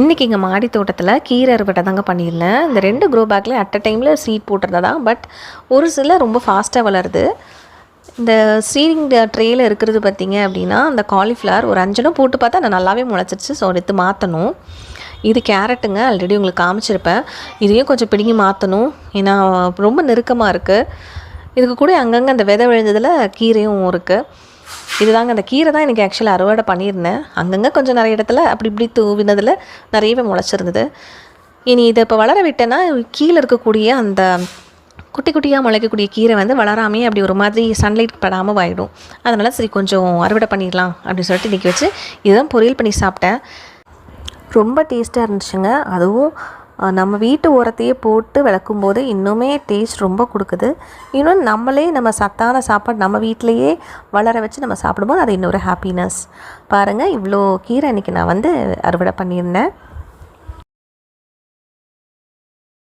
இன்றைக்கி எங்கள் மாடி தோட்டத்தில் கீரை அறுவடை தாங்க பண்ணியிருந்தேன். இந்த ரெண்டு க்ரோ பேக்கில் அட் அ டைமில் சீட் போட்டிருந்ததா பட் ஒரு சில ரொம்ப ஃபாஸ்ட்டாக வளருது. இந்த சீலிங் ட்ரேயில் இருக்கிறது பார்த்தீங்க அப்படின்னா அந்த காலிஃப்ளவர் ஒரு அஞ்சனும் போட்டு பார்த்தா நான் நல்லாவே முளைச்சிருச்சு. ஸோ எடுத்து மாற்றணும் இது கேரட்டுங்க ஆல்ரெடி உங்களுக்கு காமிச்சிருப்பேன். இதையும் கொஞ்சம் பிடுங்கி மாற்றணும் ஏன்னா ரொம்ப நெருக்கமாக இருக்குது இதுக்கு கூட அங்கங்கே அந்த விதை விழுந்ததில் கீரையும் இருக்குது இதுதாங்க அந்த கீரை தான் எனக்கு ஆக்சுவலாக அறுவடை பண்ணியிருந்தேன். அங்கங்கே கொஞ்சம் நிறைய இடத்துல அப்படி இப்படி தூவினதில் நிறையவே முளைச்சிருந்தது. இனி இதை இப்போ வளர விட்டேன்னா கீழே இருக்கக்கூடிய அந்த குட்டி குட்டியாக முளைக்கக்கூடிய கீரை வந்து வளராமே அப்படி ஒரு மாதிரி சன்லைட் படாமல் ஆகிடும் அதனால் சரி கொஞ்சம் அறுவடை பண்ணிடலாம் அப்படின்னு சொல்லிட்டு இன்றைக்கி வச்சு இதுதான் பொரியல் பண்ணி சாப்பிட்டேன். ரொம்ப டேஸ்ட்டாக இருந்துச்சுங்க. அதுவும் நம்ம வீட்டு உரத்தையே போட்டு விளக்கும் போது இன்னுமே டேஸ்ட் ரொம்ப கொடுக்குது. இன்னும் நம்மளே நம்ம சத்தான சாப்பாடு நம்ம வீட்டிலையே வளர வச்சு நம்ம சாப்பிடும்போது அது இன்னொரு ஹாப்பினஸ் பாருங்கள் இவ்வளோ கீரை இன்றைக்கி நான் வந்து அறுவடை பண்ணியிருந்தேன்.